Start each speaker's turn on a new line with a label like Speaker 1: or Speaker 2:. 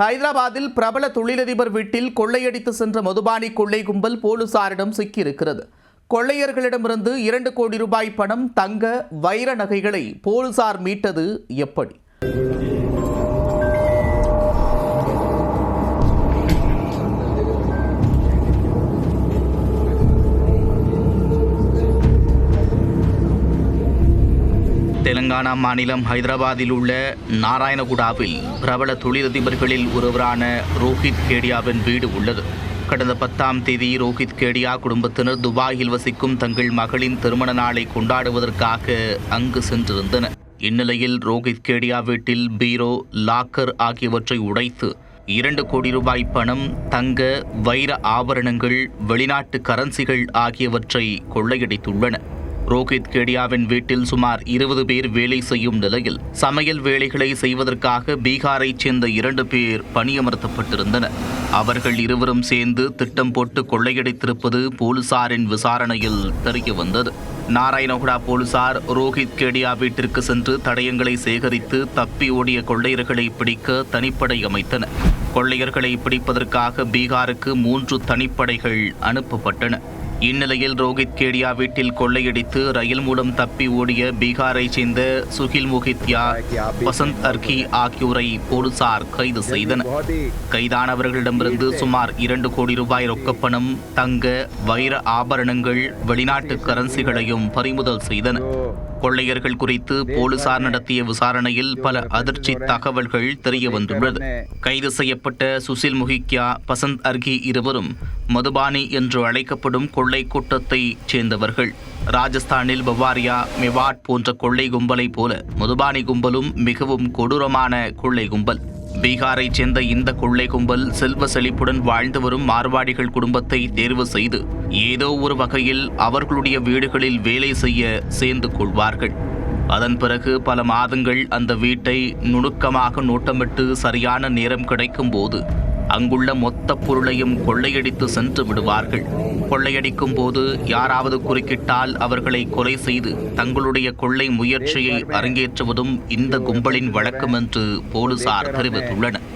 Speaker 1: ஹைதராபாத்தில் பிரபல தொழிலதிபர் வீட்டில் கொள்ளையடித்து சென்ற மதுபானி கொள்ளை கும்பல் போலீசாரிடம் சிக்கியிருக்கிறது. கொள்ளையர்களிடமிருந்து இரண்டு கோடி ரூபாய் பணம் தங்க வைர நகைகளை போலீசார் மீட்டது எப்படி? தெலங்கானா மாநிலம் ஹைதராபாத்தில் உள்ள நாராயணகுடாவில் பிரபல தொழிலதிபர்களில் ஒருவரான ரோஹித் கேடியாவின் வீடு உள்ளது. கடந்த பத்தாம் தேதி ரோஹித் கேடியா குடும்பத்தினர் துபாயில் வசிக்கும் தங்கள் மகளின் திருமண நாளை கொண்டாடுவதற்காக அங்கு சென்றிருந்தனர். இந்நிலையில் ரோஹித் கேடியா வீட்டில் பீரோ லாக்கர் ஆகியவற்றை உடைத்து இரண்டு கோடி ரூபாய் பணம் தங்க வைர ஆபரணங்கள் வெளிநாட்டு கரன்சிகள் ஆகியவற்றை கொள்ளையடித்துள்ளன ரோஹித் கேடியாவின் வீட்டில் சுமார் இருபது பேர் வேலை செய்யும் நிலையில் சமையல் வேலைகளை செய்வதற்காக பீகாரைச் சேர்ந்த இரண்டு பேர் பணியமர்த்தப்பட்டிருந்தனர். அவர்கள் இருவரும் சேர்ந்து திட்டம் போட்டு கொள்ளையடித்திருப்பது போலீசாரின் விசாரணையில் தெரிய வந்தது. நாராயணகுடா போலீசார் ரோஹித் கேடியா வீட்டிற்கு சென்று தடயங்களை சேகரித்து தப்பி ஓடிய கொள்ளையர்களை பிடிக்க தனிப்படை அமைத்தனர். கொள்ளையர்களை பிடிப்பதற்காக பீகாருக்கு மூன்று தனிப்படைகள் அனுப்பப்பட்டன. இந்நிலையில் ரோஹித் கேடியா வீட்டில் கொள்ளையடித்து ரயில் மூலம் தப்பி ஓடிய பீகாரைச் சேர்ந்த சுகில் முகித்யா வசந்த் அர்கி ஆகியோரை போலீசார் கைது செய்தனர். கைதானவர்களிடமிருந்து சுமார் இரண்டு கோடி ரூபாய் ரொக்கப்பணம் தங்க வைர ஆபரணங்கள் வெளிநாட்டு கரன்சிகளையும் பறிமுதல் செய்தனர். கொள்ளையர்கள் குறித்து போலீசார் நடத்திய விசாரணையில் பல அதிர்ச்சி தகவல்கள் தெரிய வந்துள்ளது. கைது செய்யப்பட்ட சுசில் முஹிக்யா பசந்த் அர்கி இருவரும் மதுபானி என்று அழைக்கப்படும் கொள்ளை கூட்டத்தைச் சேர்ந்தவர்கள். ராஜஸ்தானில் பவாரியா மெவாட் போன்ற கொள்ளை கும்பலைப் போல மதுபானி கும்பலும் மிகவும் கொடூரமான கொள்ளை கும்பல். பீகாரைச் சேர்ந்த இந்த கொள்ளை கும்பல் செல்வ செழிப்புடன் வாழ்ந்து வரும் மார்வாடிகள் குடும்பத்தை தேர்வு செய்து ஏதோ ஒரு வகையில் அவர்களுடைய வீடுகளில் வேலை செய்ய சேர்ந்து கொள்வார்கள். அதன் பிறகு பல மாதங்கள் அந்த வீட்டை நுணுக்கமாக நோட்டமிட்டு சரியான நேரம் கிடைக்கும் போது அங்குள்ள மொத்த பொருளையும் கொள்ளையடித்து சென்று விடுவார்கள். கொள்ளையடிக்கும் போது யாராவது குறுக்கிட்டால் அவர்களை கொலை செய்து தங்களுடைய கொள்ளை முயற்சியை அரங்கேற்றுவதும் இந்த கும்பலின் வழக்கம் என்று போலீசார் தெரிவித்துள்ளனர்.